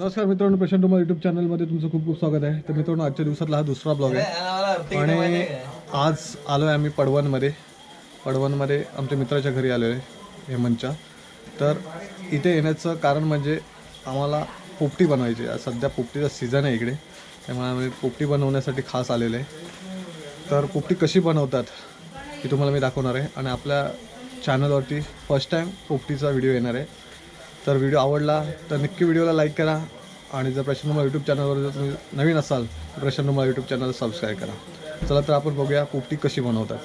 नमस्कार मित्रांनो प्रशांत डोमा यूट्यूब चॅनलमध्ये तुमचं खूप खूप स्वागत आहे. तर मित्रांनो आजच्या दिवसातला हा दुसरा ब्लॉग आहे. आणि आज आलो आहे आम्ही पडवणमध्ये. पडवणमध्ये आमच्या मित्राच्या घरी आलो आहे हेमंतच्या. तर इथे येण्याचं कारण म्हणजे आम्हाला पोपटी बनवायची सध्या पोपटीचा सीझन आहे इकडे. त्यामुळे आम्ही पोपटी बनवण्यासाठी खास आलेलो आहे. तर पोपटी कशी बनवतात ही तुम्हाला मी दाखवणार आहे. आणि आपल्या चॅनलवरती फर्स्ट टाईम पोपटीचा व्हिडिओ येणार आहे. तर व्हिडिओ आवडला तर नक्की व्हिडिओला लाईक करा आणि जर प्रशांत मला यूट्यूब चॅनलवर जर तुम्ही नवीन असाल तर प्रशांत मला यूट्यूब चॅनल सबस्क्राईब करा. चला तर आपण बघूया पोपटी कशी बनवतात.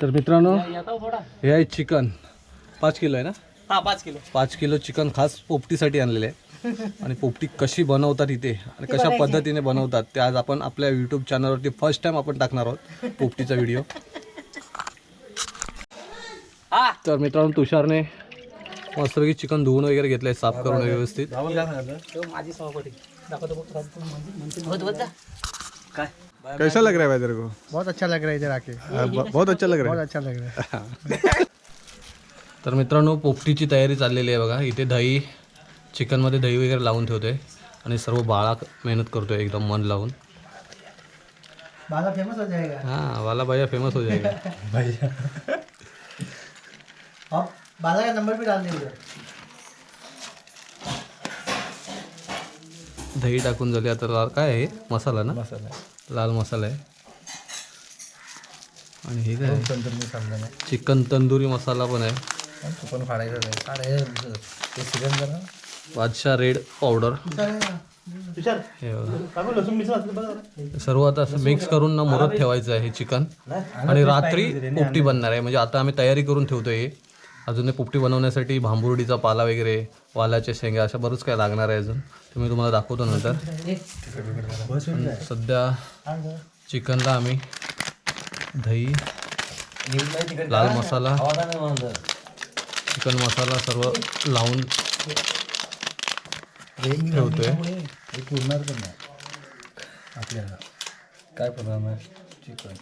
तर मित्रांनो हे आहे चिकन. पाच किलो आहे ना? हा पाच किलो. पाच किलो चिकन खास पोपटीसाठी आणलेले आहे. आणि पोपटी कशी बनवतात इथे आणि कशा पद्धतीने बनवतात ते आज आपण आपल्या यूट्यूब चॅनलवरती फर्स्ट टाइम आपण टाकणार आहोत पोपटीचा व्हिडिओ हा. तर मित्रांनो तुषारने मस्तपैकी चिकन धुवून वगैरे घेतलंय साफ करून व्यवस्थित. माझी सभापती काय? कैसा लग रहा है भाई तेरे को? बहुत अच्छा लग रहा है इधर आके। बहुत अच्छा लग रहा बहुत है अच्छा लग रहा है। तर मित्रांनो पोपटीची तयारी चाललेली आहे बघा. इथे दही चिकनमध्ये दही वगैरे लावून ठेवतोय आणि सर्व बाळा मेहनत करतोय एकदम मन लावून. बाला फेमस हो जाएगा। हाँ वाला भैया फेमस हो जाएगा. और बाला का नंबर भी डाल उधर दही टाकून झाली आता लाल काय आहे? मसाला ना? मसाला. लाल मसाला आहे. आणि हे काय आहे? चिकन तंदुरी मसाला पण आहे. पण फाडायचं ते सीजन जरा. बादशाह रेड पावडर. बघा. सर्व आता असं मिक्स करून ना मुरत ठेवायचं आहे हे चिकन. आणि रात्री पोपटी बनणार आहे. म्हणजे आता आम्ही तयारी करून ठेवतोय हे. अजून पोपटी बनवण्यासाठी भांबुर्डीचा पाला वगैरे वालाच्या शेंगा अशा बरंच काय लागणार आहे अजून. ते मी तुम्हाला दाखवतो नंतर. सध्या चिकनला आम्ही दही लाल मसाला चिकन मसाला सर्व लावून ठेवतोय. पूर्णार पण नाही आपल्याला काय प्रॉब्लेम चिकन.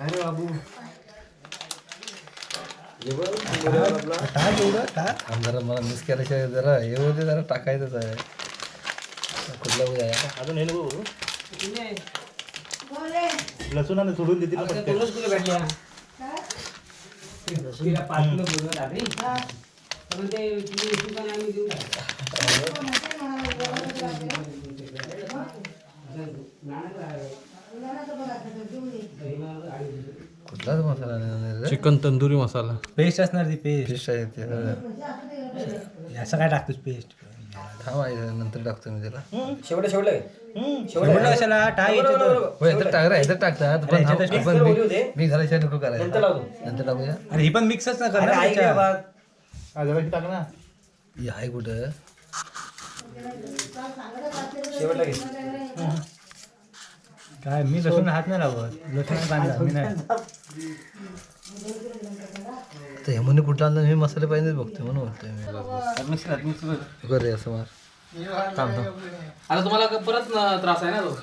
अरे बाबू. टाक एवढं टाक जरा मला मिस केल्याशिवाय जरा हे होते जरा टाकायचंच आहे कुठला उद्या आहे अजून हे नको लसूण सोडून देतील कुठलाच मसाला नाही चिकन तंदुरी मसाला. पेस्ट असणार ती पेस्ट फिश आहे ते असं काय टाकतोस पेस्ट थांब नंतर टाकतो मी त्याला. शेवटे शेवटे एवढं कशाला? टाक याच्यात हो याच्यात टाक रे याच्यात टाकतात पण थांब, mix आपण करून मी- दे. नको करायचं नंतर लावतो. नंतर टाकूया अरे ही पण मिक्सच ना करणार त्याच्यात. टाक ना. ही आहे कुठं? शेवटला घे काय मी लसूण हात नाही लावत. लसूण कांदा मी नाही. तर ह्यामध्ये कुठला आणलं? मी मसाले पाहिजे बघतोय म्हणून बोलतोय मी. कर रे असं मार. थांब थांब. आता तुम्हाला परत त्रास आहे ना तो.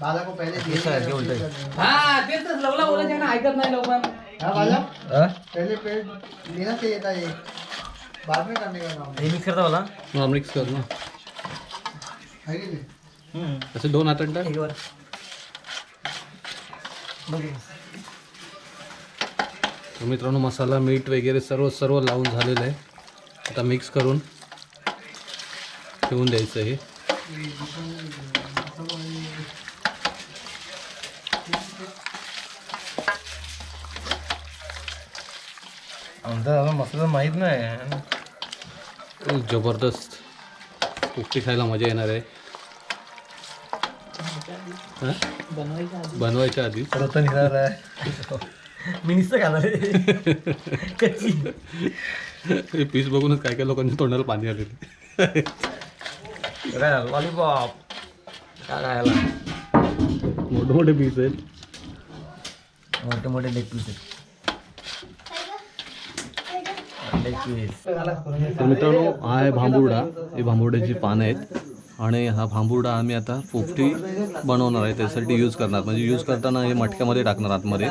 बाला को पहले उलट हा तेच तर लवला बोलायचं ना ऐकत नाही लवकर पहले पेड़ लेना चाहिए था ये बाद में करने का काम हे मिक्स करता मला मिक्स कर ना. है कि नहीं? असे दोन हातात टाक तर मित्रांनो मसाला मीठ वगैरे सर्व सर्व लावून झालेलं आहे. आता मिक्स करून ठेवून द्यायचं हे. आमचा मसाला माहीत नाही. जबरदस्त. पोपटी खायला मजा येणार आहे? बनवायच्या आधी. परत निघाला आहे. मी नुसतं कच्ची हे पीस बघूनच काय काय लोकांच्या तोंडाला पाणी आलेले लॉलीपॉप काय खायला? मोठे मोठे पीस आहेत. मोठे मोठे लेग पीस तर मित्रांनो हा आहे भांबुर्डा. ही भांबुर्ड्याची पानं आहेत. आणि हा भांबुर्डा आम्ही आता पोपटी बनवणार आहे त्यासाठी यूज करणार. म्हणजे यूज करताना हे मटक्यामध्ये टाकणार आतमध्ये.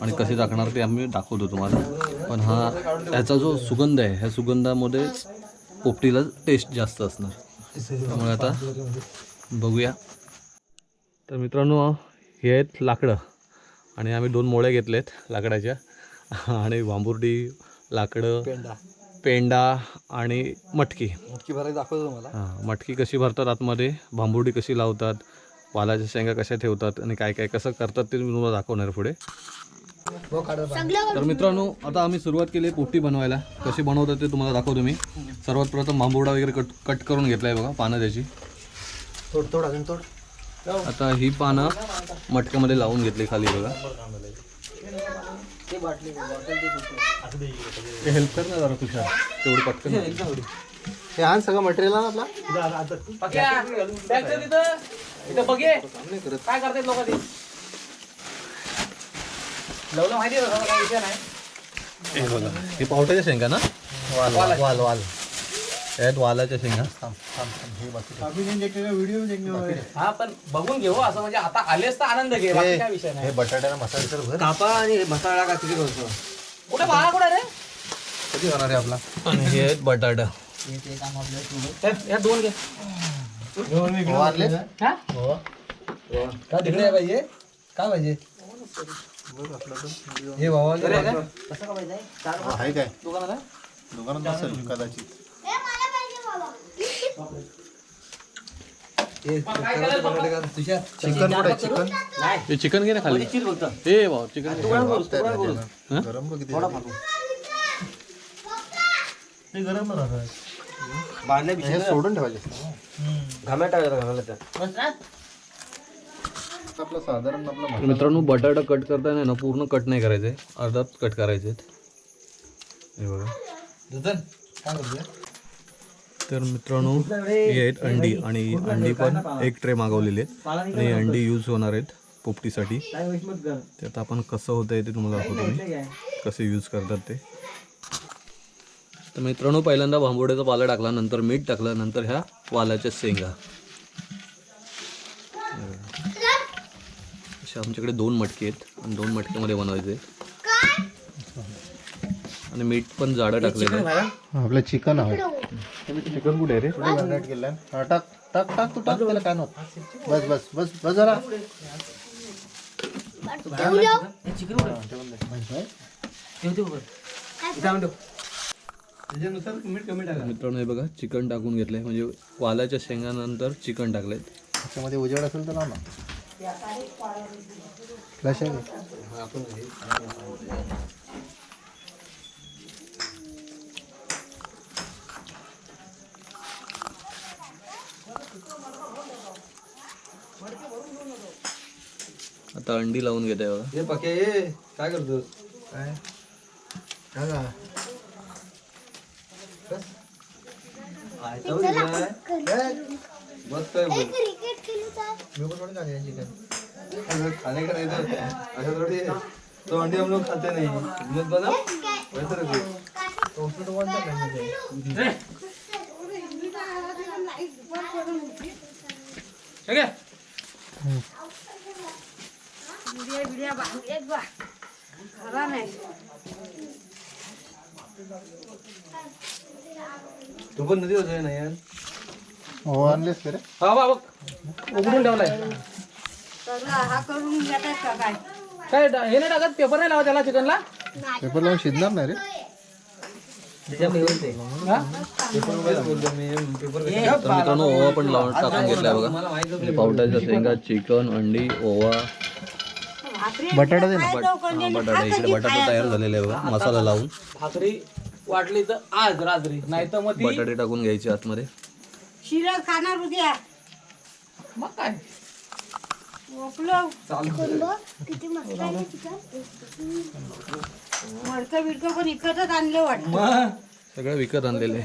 आणि कसे टाकणार ते आम्ही दाखवतो तुम्हाला. पण हा त्याचा जो सुगंध आहे ह्या सुगंधामध्ये पोपटीला टेस्ट जास्त असणार. त्यामुळे आता बघूया. तर मित्रांनो हे आहेत लाकडं. आणि आम्ही दोन मोळ्या आहेत लाकडाच्या. आणि भांबुर्डी लाकडं पेंडा आणि मटकी. नक्की भरायला दाखवतो तुम्हाला. हां मटकी कशी भरतात आतमध्ये भांबुर्डी कशी लावतात वालाच्या शेंगा कशा ठेवतात आणि काय काय कसं करतात ते मी तुम्हाला दाखवणार पुढे. तर मित्रांनो आता आम्ही सुरुवात केली आहे पोपटी बनवायला. कशी बनवतात ते तुम्हाला दाखवतो मी. सर्वात प्रथम भांबुर्डा वगैरे कट कट करून घेतला आहे बघा पानं त्याची. तोड तोड अजून तोड. आता ही पानं मटक्यामध्ये लावून घेतली खाली बघा. ते हेल्प कर ना जरा तुषार. तेवढी पटकन हे आण सगळं मटेरियल आण आपला. पक्या, बॅग ठेव तिथं. इथं बघ. ये. काय करतात लोक ते? लवलं माहिती आहे का? काय विषय नाही. हे बघा. हे पावट्याच्या शेंगा ना? वाल. वाल वाल यात वालाच्या शेंगा. हा पण बघून घेऊ. असं म्हणजे आता आलेच तर आनंद घे. बाकी काय विषय नाही. हे बटाट्याला मसाला तर भर. कापा आणि मसाला का किती करतो कुठे बाळा कुठे रे? कधी होणार आहे आपला? आणि हे आहेत बटाटा. हे- हे दोन घे. हा का तिकडे पाहिजे काय पाहिजे हे? भावाले आहे काय? दुकानात आहे? दुकानात नसेल कदाचित. चिकन कुठे चिकन? हे चिकन घे ना खाली. हे भाऊ चिकन. हं? गरम बघ हे सोडून ठेवायचे घाम्या टाकायला आपलं साधारण आपलं मित्रांनो बटाटा कट करताना ना पूर्ण कट नाही करायचे. अर्धाच कट करायचे हे बघा. काय तर मित्रांनो ही आहेत अंडी आणि अंडी पण एक ट्रे मागवलेली आहेत. आणि ही अंडी यूज होणार आहेत पोपटीसाठी. ते आता आपण कसं होतं आहे ते तुम्हाला दाखवतो मी. कसे यूज करतात ते. तर मित्रांनो पहिल्यांदा भांबोड्याचा पाला टाकला नंतर मीठ टाकलं नंतर ह्या वालाच्या शेंगा. अशा आमच्याकडे दोन मटके आहेत आणि दोन मटक्यामध्ये बनवायचे आणि मीठ पण जाडं टाकलेलं आहे. आपलं चिकन आहे. चिकन कुठे रे? मॅरिनेट केलं हा टाक टाक टाक तू टाक त्याला काय नव्हतं बस बस बस बस जरा. टाका मित्रांनो हे बघा चिकन टाकून घेतलंय. म्हणजे वालाच्या शेंगानंतर चिकन टाकलंय. त्याच्यामध्ये उजेड असेल तर लाव ना. आता अंडी लावून घेत आहे बघा हे पके ये काय करतोस? काय? काय का बस काय बोल मी पण थोडी खाणे चिकन खाने का नाही तर? अशा थोडी आहे. तो अंडी हम लोग खाते नहीं. मत बना वैसे रखो हे घे. तू पण नदी होतोय ना यार? हो आणलेस का रे? हा बा बघ उघडून ठेवलाय. काय हे नाही टाकत? पेपर नाही लावा त्याला चिकनला? पेपर लावून शिजणार नाही रे. हा? मित्रांनो ओवा पण लावून टाकून घेतलाय बघा. शेंगा चिकन अंडी ओवा. बटाटा दे ना. बटाटा इकडे बटाटा तयार झालेले आहे बघा मसाला लावून. भाकरी वाटली तर आज रात्री नाही तर मग बटाटे टाकून घ्यायचे आतमध्ये. शिरं खाणार उद्या. मग काय? किती मस्त आहे मडकं बिडकं पण इकतच आणलं वाटतं. मग? सगळं विकत आणलेले.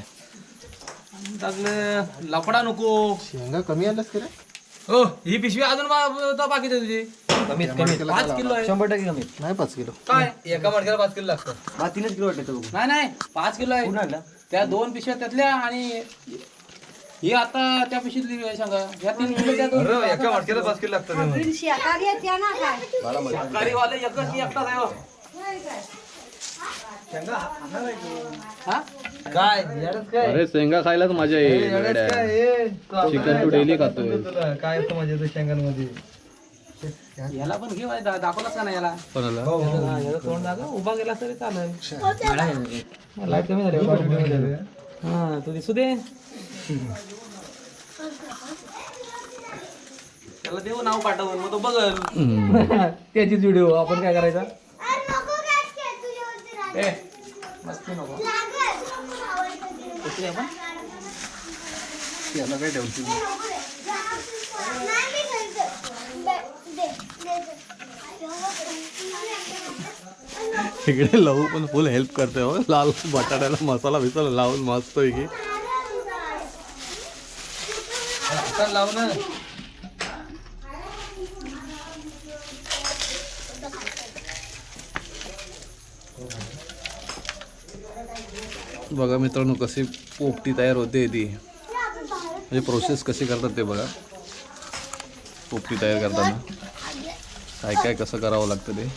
टाकलं. लफडा नको. शेंगा कमी आल्यास का रे? हो ही पिशवी अजून बाकीची तुझी. कमीत कमी. पाच किलो आहे. शंभर टक्के कमी नाही पाच किलो. काय? एका मडक्याला पाच किलो लागतं. हा तीनच किलो वाटतं नाही नाही पाच किलो आहे. त्या दोन पिशव्या त्यातल्या आणि हे आता त्या पिशीतली सांगा. ह्या तीन किलो त्या दोन अरे एका वाटक्याला पाच किलो लागतात हे मध्ये. शाकाहारी आहेत त्या ना काय शाकाहारीवाले एकच मी एकटाच आहे हो. हा? काय? येडच काय? अरे शेंगा खायलाच मजा येईल येडच काय? हे? तू चिकन तू काय daily दाखवतो खातोय. तुला? काय असतं माझ्या शेंगांमध्ये? याला पण घे दा- दाखवलाच का नाही याला? कोणाला? हा, याचं तोंड दाखव उभा गेला तरी चालेल. लाइट कमी झाली हा तू दिसू दे. त्याला देऊ नाव पाठवून मग तो बघल. त्याचीच व्हिडिओ आपण काय करायचा? ए मस्ती नको. आपण? याला काय ठेवतील इकडे लहू पण फुल हेल्प करते हो. लाल बटाट्याला मसाला बिसाला लावून मस्त की. बघा मित्रांनो कशी पोपटी तयार होते ती. म्हणजे प्रोसेस कशी करतात ते बघा. पोपटी तयार करताना. काय काय कसं करावं लागतं ते?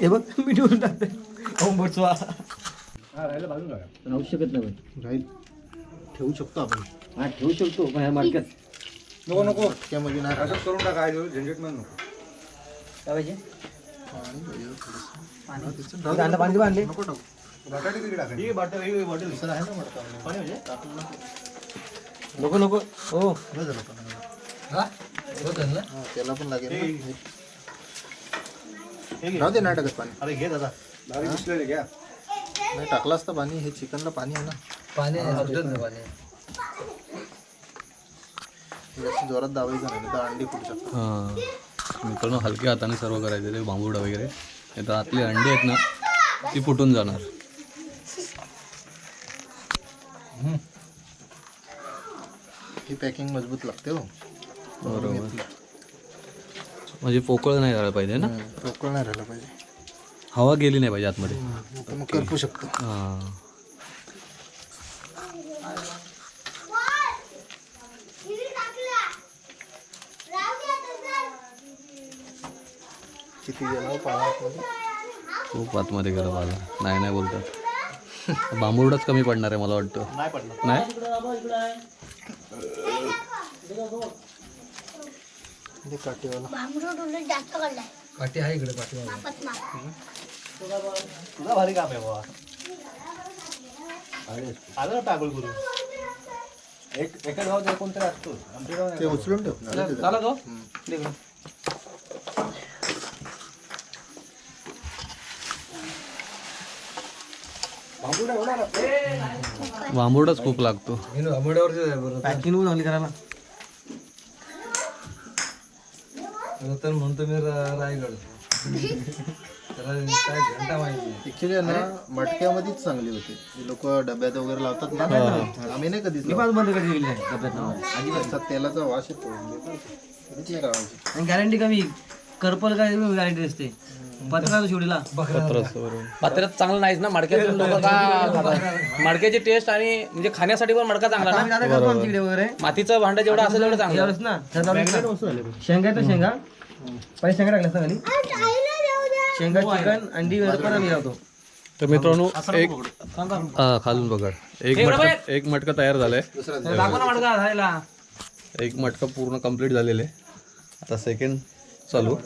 हे बघ मी ठेवून टाकते. ओंबटचा राहू. शकत नाही राहील. ठेवू शकतो आपण. हा ठेवू शकतो पण ह्या मार्केट नको नको. मटक्यामध्ये नाही. असंच करून टाका काय झंझटमध्ये नको. काय पाहिजे? अंडा पाणी. बांधले नको टाकू. बटाटे किती टाका ही बॉटल बॉटल आहे ना पाणी म्हणजे? टाकून. नको. नको. हो. हा? हा, त्याला पण लागेल ना. राहू दे नाही टाकत पाणी. अरे घे दादा. घ्या. नाही टाकलं असतं पाणी. हे चिकनला पाणी आहे ना. पाणी पाणी. जास्त जोरात दाबायचं नाही तर अंडी फुटू शकतात. हां. मित्रांनो हलक्या हाताने सर्व करायचे ते बांबुडा वगैरे. नाही तर आतली अंडी आहेत ना ती फुटून जाणार. ही पॅकिंग मजबूत लागते हो. बरोबर. म्हणजे पोकळ नाही झालं पाहिजे ना? पोकळ नाही राहिलं पाहिजे. हवा गेली नाही पाहिजे आतमध्ये. मग करपू शकतो. हां. किती गेला पाण्यामध्ये खूप आतमध्ये गेलं मला नाही नाही बोलतात. बांबुर्डाच कमी पडणार आहे मला वाटतं. नाही पडलं नाही? काठी आहे इकडे काठी तुझा भारी काम आहे बाबा आलं ना पागल करू एक एका गावात कोणतरी असतो आमच्या गावात ते उचलून ठेव. झालं झाला तो बांबुर्डाच खूप लागतो. पॅकिंग चांगली करायला. आता तर म्हणतो मी रायगड. त्याला काय घंटा माहिती ऍक्च्युली ना मटक्यामध्येच चांगली होती. जी लोक डब्यात वगैरे लावतात ना आम्ही नाही कधीच लावत. बंद कधी गेली नाही डब्यात त्याचा तेलाचा वास येतो. कधीच नाही लावायची आणि गॅरंटी कमी. करपल काय गॅरंटी असते. पत्रा शेवटीला पत्रच बरोबर पात्रात चांगलं नाहीच ना मडक्यातून लोक का खातात? मडक्याची टेस्ट आणि म्हणजे खाण्यासाठी पण मडका चांगला ना? वगैरे? मातीचं भांड जेवढं असेल तेवढं चांगलं. ना शेंगा तर शेंगा? पहिले शेंगा टाकल्या खाली शेंगा चिकन अंडी वगैरे पण आम्ही लावतो तर मित्रांनो एक हा खालून बघड एक मटका एक मटका तयार झालाय. दाखव ना मडका खायला. एक मटका पूर्ण कंप्लीट झालेले आता सेकंड चालू.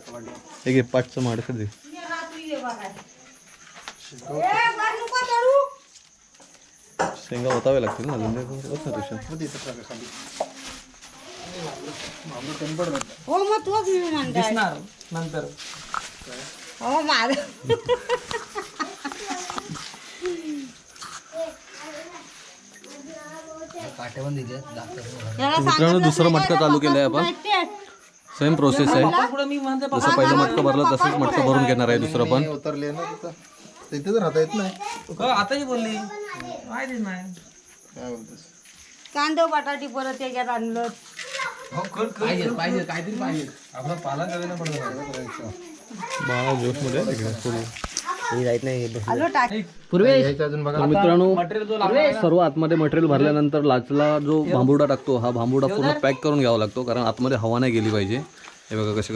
एक एक पाचचं मटका दे. शेंगा होतावे लागतील ना अजून ते होत तुझ्या तिथं टाका खाली हो मग तोच मी म्हणताय दिसणार नंतर। हो। माझ मित्रांनो दुसरं मटका चालू केलंय आपण. सेम प्रोसेस आहे. पुढे मी म्हणते जसं पहिलं मटका भरलं तसंच मटका भरून घेणार आहे दुसरं पण. हे उतरले ना तिथं तिथेच राहता येत नाही. हो, आताही बोलली. माहितीच नाही. काय बोलतोस? कांदे बटाटी परत त्याच्यात आणलं. पाहिजे पाहिजे काहीतरी पाहिजे. आपला पाला कमी ना पडतो बाळा जोशमध्ये आहे तिकडे मित्रांनो सर्व आतमध्ये मटेरियल भरल्यानंतर लाचला जो भांबुडा टाकतो हा भांबुडा पूर्ण पॅक करून घ्यावा लागतो कारण आतमध्ये हवा नाही गेली पाहिजे. हे बघा कसे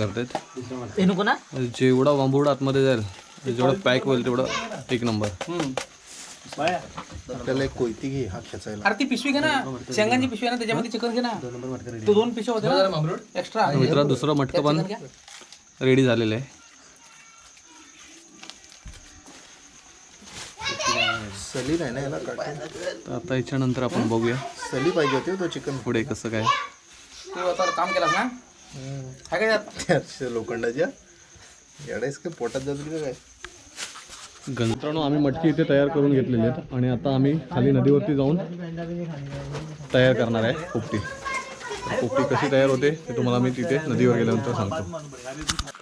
हे ना. जेवढा भांबुडा आतमध्ये जाईल जेवढं पॅक होईल तेवढं एक नंबर आपल्याला एक कोयती घे हा खेचायला. अरे ती पिशवी घे ना. शेंगांची पिशवी आहे ना त्याच्यामध्ये चिकन घे ना. तू दोन पिशवी होते ना. एक्स्ट्रा मित्र दुसरं मटकं पण रेडी झालेलं आहे. सली नाही ना याला काटे तर आता याच्यानंतर आपण बघूया. सली पाहिजे होती हो तो चिकन. पुढे कसं काय? तू आता काम केलास ना? काय? लोखंडाच्या? याडेस काय पोटात जातील का काय? मित्रांनो आम्ही मटकी इथे तयार करून घेतलेली आहेत आणि आता आम्ही खाली नदीवरती जाऊन तयार करणार आहे पोपटी पोपटी कशी तयार होते ते तुम्हाला मी तिथे नदीवर गेल्यानंतर सांगतो.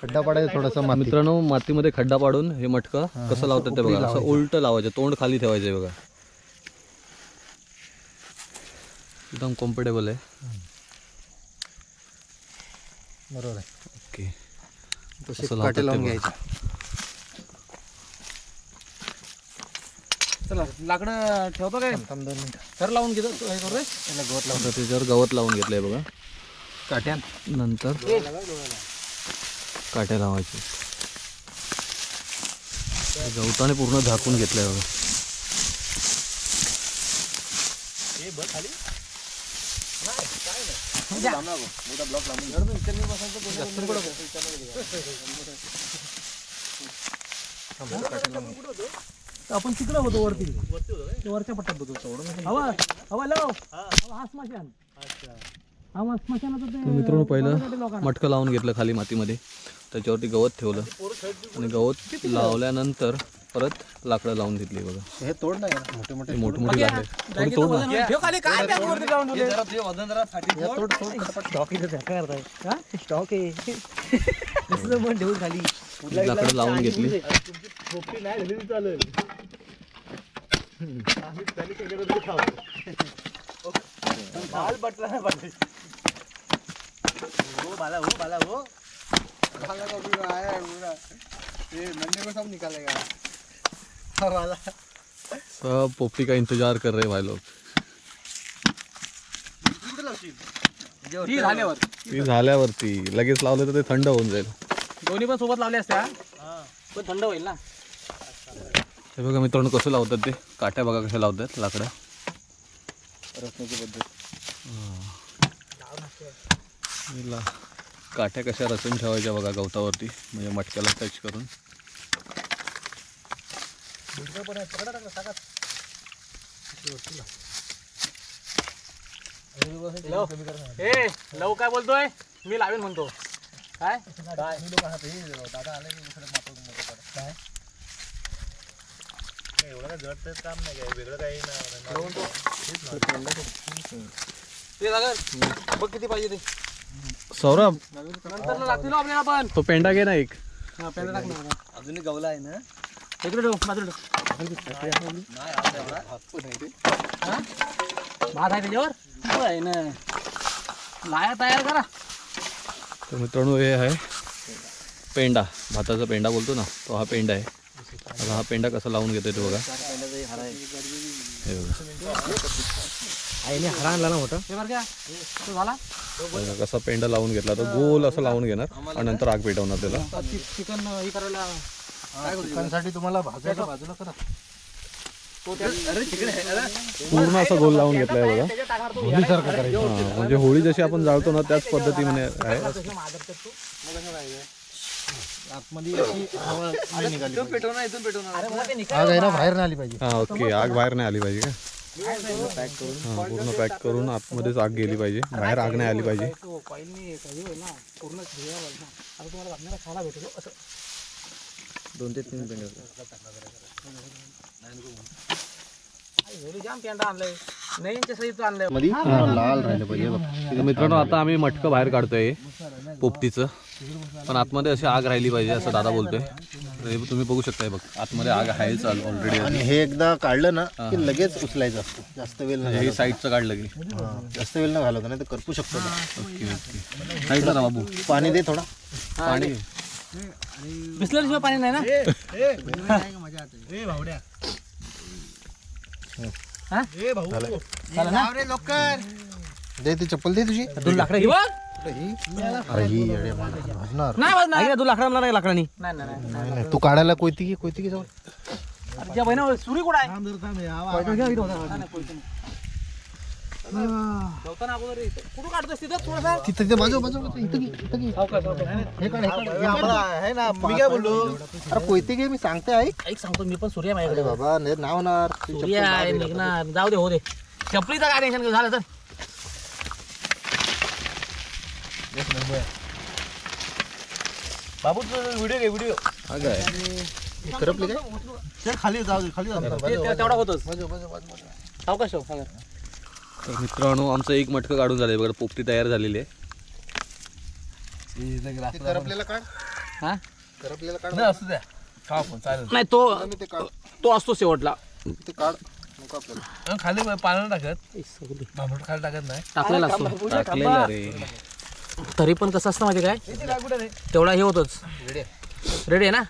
खड्डा पाडायचा थोडासा मित्रांनो मातीमध्ये खड्डा पाडून हे मटकं कसं लावतात ते बघा. असं उलट लावायचं तोंड खाली ठेवायचं बघा. एकदम कम्फर्टेबल आहे. बरोबर आहे. ओके तसे लावून. घ्यायचे. चला लाकडं ठेवतो काय थांब दोन मिनिटं. तर लावून घेतो हे करू रे. आता त्याच्यावर गवत लावून घेतलंय बघा. काट्यान. नंतर काट्या लावायचे. गवताने पूर्ण झाकून घेतलंय बघा. आपण तिकडे होतो वरती. ते वरच्या पट्ट्यात होतो. हवा हवा लाव. हा स्मशान. हा स्मशानाचं तर ते मित्रांनो पहिलं मटकं लावून घेतलं खाली मातीमध्ये. त्याच्यावरती गवत ठेवलं. आणि गवत लावल्यानंतर परत लाकडं लावून घेतली बघा. हे तोड नाही ना, मोठे मोठे ते मोठमोठी लाकडे. थोडी तोड ना. ठेव खाली काय bag वरती लावून ठेवलंय? या तोड तोड स्टॉक आहे दुसरं पण ठेवून खाली लाकडं लावून घेतली सब पोपटी का इंतजार कर रहे भाई लोग। ती झाल्यावर ती झाल्यावरती लगेच लावलं तर ते थंड होऊन जाईल। दोन्ही पण सोबत लावले असत्या पण थंड होईल ना? हे बघा मित्रांनो कसं लावतात ते. काट्या बघा कशा लावतात लाकडं. हे ला- काट्या कशा रचून ठेवायच्या बघा गवतावरती म्हणजे मटक्याला टच करून. ए लव काय बोलतोय? मी लावेन म्हणतो. काय? ते बघ किती पाहिजे ते. सौरभ. नंतर लागतील हो आपल्याला पण. तो पेंडा घे ना एक. हा, पेंडा टाक ना. अजूनही गवला आहे ना? इकडे ठेव बाजूला ठेव. हा? भात आहे त्याच्यावर? हो आहे ना. लाया तयार करा. तर मित्रांनो हे आहे पेंडा. भाताचा पेंडा बोलतो ना तो हा पेंडा आहे. आता हा पेंडा कसा लावून घेतोय तो बघा. हे बघा. हरा आणला ना मोठा. हे कसा पेंडा लावून घेतला. तो गोल असं लावून घेणार आणि नंतर आग पेटवणार त्याला. चिकन हे करायला चिकनसाठी तुम्हाला भाजायला बाजूला करा पूर्ण असं गोल लावून घेतलाय बघा. हा, म्हणजे होळी जशी आपण जाळतो ना त्याच पद्धतीने आहे. आतमध्ये अशी हवा नाही निघाली पाहिजे. पेटवणार इथून पेटवणार आग आहे ना बाहेर नाही आली पाहिजे हा ओके आग बाहेर नाही आली पाहिजे का हा पूर्ण पॅक करून आतमध्येच आग गेली पाहिजे बाहेर आग नाही आली पाहिजे तो पहिली काही होईल ना पूर्ण हिरवा होईल ना आता तुम्हाला आपल्याला खायला भेटेल असं दोन ते तीन पेंड जाम पेंडा आणलंय नईनच्या सहित आणलंयमध्ये पूर्ण लाल राहिलं पाहिजे बघ तर मित्रांनो आता आम्ही मटकं बाहेर काढतोय पोपटीचं पण आतमध्ये अशी आग राहिली पाहिजे असं दादा बोलतोय हे तुम्ही बघू शकताय बघ आतमध्ये आग आहे चालू ऑलरेडी आणि हे एकदा काढलं ना की लगेच उचलायचं असतं जास्त वेळ नाही हे साईडचं काढलं की. जास्त वेळ नाही घालवत नाही तर करपू शकतो. ओके ओके साईडला ना बाबू पाणी दे थोडा पाणी बिस्लरीशिवाय पाणी नाही ना हा? ना? दे ती चप्पल दे तुझी. दोन लाकडं. घे. अरे ही मला नाही लाकडं मला लाकडानी. नाही नाही नाही. नाही नाही तू काढायला कोयती घे कोयती घे जाऊ अरे त्या बहिणा सुरी कुठं आहे? ठेवताना अगोदर इथं. कुठं काढतोस तिथं? थोडासा तिथं तिथे बाजू बाजू बाजू, इथं घे इथं घे हे काढ हे काढ हे काढ. मी काय बोललो? अरे कोयती घे मी सांगते ऐक. ऐक सांगतो. मी पण सूर्य माझ्याकडे अरे बाबा नाही नाव होणार. ती चप्पल सूर्य आहे निघणार. जाऊ दे हो दे. चपलीचं काय टेन्शन झालं तर बाबू व्हिडिओ घे व्हिडिओ हा काय हे करपली काय? खाली जाऊ दे खाली जाऊ दे. ते- ते- तेवढा होतच. सावकाश ठेव, सागर. तर मित्रांनो आमचं एक मटकं काढून झालंय. बघा पोपटी तयार झालेली आहे. ते करपलेलं काढ. हा? करपलेलं काढ. नाही असू द्या. खा आपण चालेल. नाही तो ते असतो शेवटला. ते काढ. नको आपल्याला. अं, खाली टाकत. भांबट खाली टाकत नाही. टाकलेला असतो. टाकलेलं रे तरी पण कसं असतं माहिती काय? तेवढा हे होतच. रेडी आहे. ना?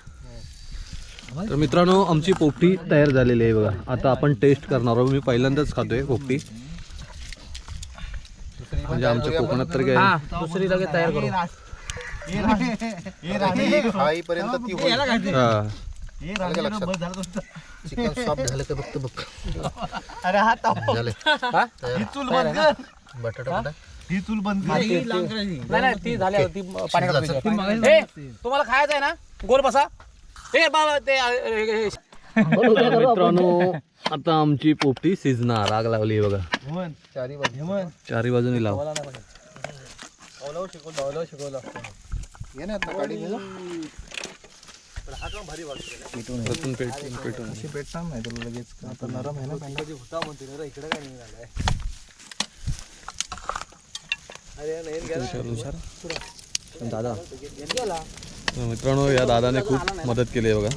तर मित्रांनो आमची पोपटी तयार झालेली आहे बघा. आता आपण टेस्ट करणार आहोत. मी पहिल्यांदाच खातोय पोपटी. म्हणजे आमच्या कोकणात तर काय? हा दुसरी लगेच तयार करू. हा चिकन सॉफ्ट झालं का बघतो बघ. अरे हा ताप झालं. हा? ही. चूल बंद कर. बटाटा बटाटा? ही चूल बंद कर. नाही नाही ती झाली आता, ती पाण्यात टाकायची. ए, तुम्हाला खायचं आहे ना? गोल बसा. ए बाबा ते अ, हे- हे- मित्रांनो आता आमची पोपटी शिजणार आग लावली बघा. चारी बाजू चारी बाजूनी लाव. पेटून पेटून अशी पेटणार नाही तुला लगेच आता नरम आहे ना पेंडा. दादा. तर मित्रांनो या दादाने खूप मदत केली आहे बघा.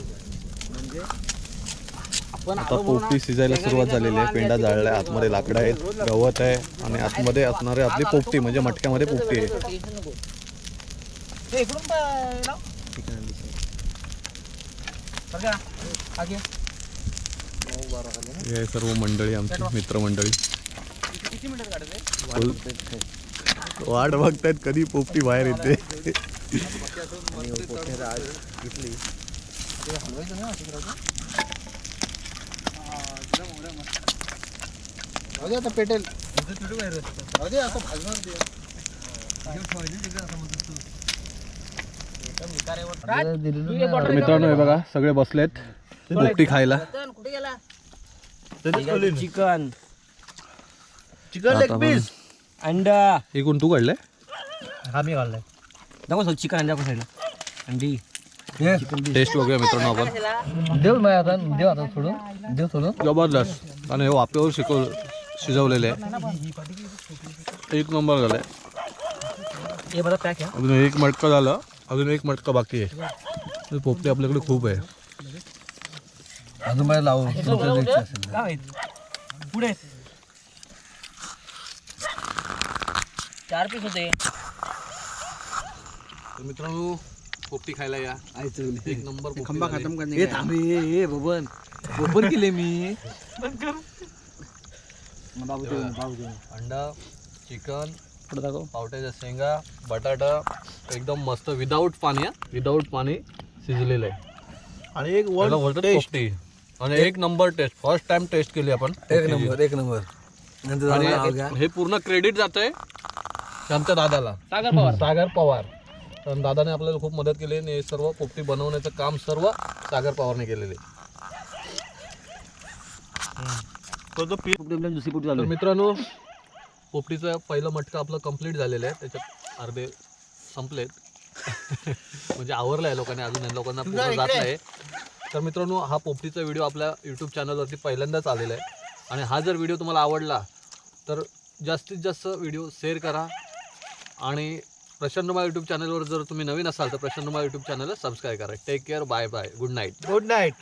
आता पोपटी शिजायला सुरुवात झालेली आहे. पेंडा जाळलाय आतमध्ये लाकडं आहेत गवत आहे आणि आतमध्ये असणारे आपली पोपटी म्हणजे मटक्यामध्ये पोपटी आहे. हे सर्व मंडळी आमची मित्रमंडळी. वाट बघतायत कधी पोपटी बाहेर येते. दे आता पेटेल. जाऊ दे आता भाजणार ते. तर मित्रांनो हे बघा सगळे बसलेत. पोपटी खायला. कुठे गेला? चिकन. चिकन लेग पीस अंडा. हे कोण तू काढलंय? हा मी घाललाय दाखव सर चिकन अंडा साईडला अंडी. टेस्ट बघूया मित्रांनो आपण. देव नाही आता देव आता थोडं देव थोडं जबरदस्त. आणि हे वाफेवर शिकव शिजवलेले आहे. एक नंबर हे पॅक आहे. अजून एक मटका झालं. अजून एक मटका बाकी आहे. पोपटी आपल्याकडे खूप आहे. अजून मला लावू पुढे. चार पीस होते. तर मित्रांनो पोपटी खायला या. एक नंबर खंबा खतम हे बबन. बबन केले मी. अंडा चिकन पावट्याच्या शेंगा बटाटा एकदम मस्त विदाऊट पाणी विदाऊट पाणी शिजलेलं आहे. आणि एक बोलतात पोपटी आणि एक number test first time test केली आपण. एक नंबर एक नंबर. हे- हे पूर्ण क्रेडिट जात आहे आमच्या दादाला. सागर पवार. सागर पवार. तर दादाने आपल्याला खूप मदत केली आणि हे सर्व पोपटी बनवण्याचं काम सर्व सागर पवारने केलेले. दुसरी मित्रांनो पोपटीचं पहिलं मटकं आपलं कंप्लीट झालेलं आहे. त्याच्यात अर्धे संपलेत. म्हणजे आवरलं आहे लोकांनी अजून या लोकांना पूर्ण जात नाही. तर मित्रांनो हा पोपटीचा व्हिडिओ आपल्या यूट्यूब चॅनलवरती पहिल्यांदाच आलेला आहे. आणि हा जर व्हिडिओ तुम्हाला आवडला तर जास्तीत जास्त व्हिडिओ शेअर करा. आणि प्रशांतमा यूट्यूब चॅनलवर जर तुम्ही नवीन असाल तर प्रशांतमा यूट्यूब चॅनलला सबस्क्राईब करा. Take care bye bye good night good night